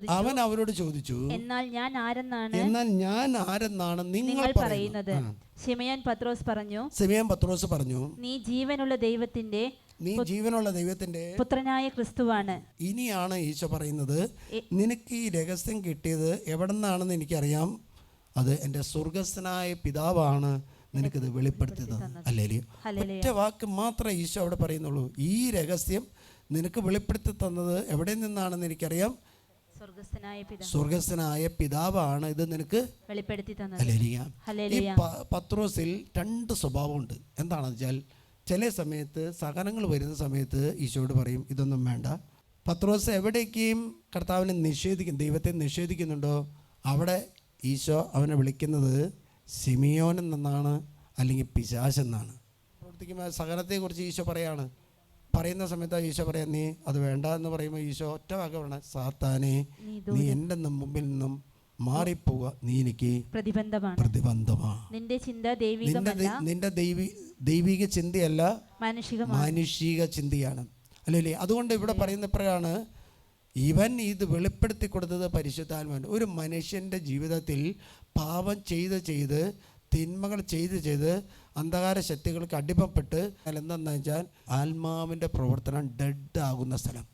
അവൻ അവരോട് ചോദിച്ചു എന്നാൽ ഞാൻ ആരെന്നാണ്? എന്നാൽ ഞാൻ ആരെന്നാണ്? നിങ്ങൾ പറയുന്നത്. പറയുന്നത് പത്രോസ് പറഞ്ഞു സിമിയൻ പത്രോസ് പറഞ്ഞു നീ ജീവനുള്ള ദൈവത്തിന്റെ നീ ജീവനുള്ള ദൈവത്തിന്റെ പുത്രനായ ക്രിസ്തുവാണ്. ഇനിയാണ് ഈശോ പറയുന്നത് നിനക്ക് ഈ രഹസ്യം കിട്ടിയത് എവിടെ നിന്നാണെന്ന് എനിക്കറിയാം. അത് എന്റെ സ്വർഗസ്ഥനായ പിതാവാണ് നിനക്കിത് വെളിപ്പെടുത്തി തന്നത്. അല്ലേ ഹല്ലേലൂയ. ഒറ്റ വാക്ക് മാത്രമേ ഈശോ അവിടെ പറയുന്നുള്ളൂ. ഈ രഹസ്യം നിനക്ക് വെളിപ്പെടുത്തി തന്നത് എവിടെ നിന്നാണെന്ന് എനിക്കറിയാം. സ്വർഗസ്ഥനായ പിതാ പിതാവാണ് ഇത് നിനക്ക് വെളിപ്പെടുത്തി തന്നത്. ഈ പത്രോസിൽ രണ്ട് സ്വഭാവമുണ്ട്. എന്താണെന്ന് വെച്ചാൽ ചില സമയത്ത് സഹനങ്ങൾ വരുന്ന സമയത്ത് ഈശോട് പറയും ഇതൊന്നും വേണ്ട. പത്രോസ് എവിടേക്കും കർത്താവിനെ നിഷേധിക്കും ദൈവത്തെ നിഷേധിക്കുന്നുണ്ടോ? അവിടെ ഈശോ അവനെ വിളിക്കുന്നത് സിമിയോൻ എന്നാണ് അല്ലെങ്കിൽ പിശാശ് എന്നാണ്. പ്രവർത്തിക്കുമ്പോൾ സഹനത്തെക്കുറിച്ച് ഈശോ പറയാണ് പറയുന്ന സമയത്ത് ഈശോ പറയാം നീ അത് വേണ്ട എന്ന് പറയുമ്പോൾ ഈശോ ഒറ്റ വാക്ക് പറഞ്ഞ സാത്താനെ നീ എന്റെ മുമ്പിൽ നിന്നും മാറിപ്പോവുക. നീ എനിക്ക് പ്രതിബന്ധമാണ്. പ്രതിബന്ധമാണ് നിന്റെ ചിന്ത നിന്റെ ദൈവികമല്ല. നിന്റെ ദൈവി ദൈവിക ചിന്തയല്ല മാനുഷിക ചിന്തയാണ്. അല്ലല്ലേ അതുകൊണ്ട് ഇവിടെ പറയുന്ന ഇപ്പോഴാണ് ഇവൻ ഇത് വെളിപ്പെടുത്തി കൊടുത്തത് പരിശുദ്ധാൽ ഒരു മനുഷ്യന്റെ ജീവിതത്തിൽ പാപം ചെയ്ത് ചെയ്ത് തിന്മകൾ ചെയ്ത് ചെയ്ത് അന്ധകാര ശക്തികൾക്ക് അടിമപ്പെട്ട് എന്താണെന്ന് വെച്ചാൽ ആത്മാവിന്റെ പ്രവർത്തനം ഡെഡ് ആകുന്ന സ്ഥലം.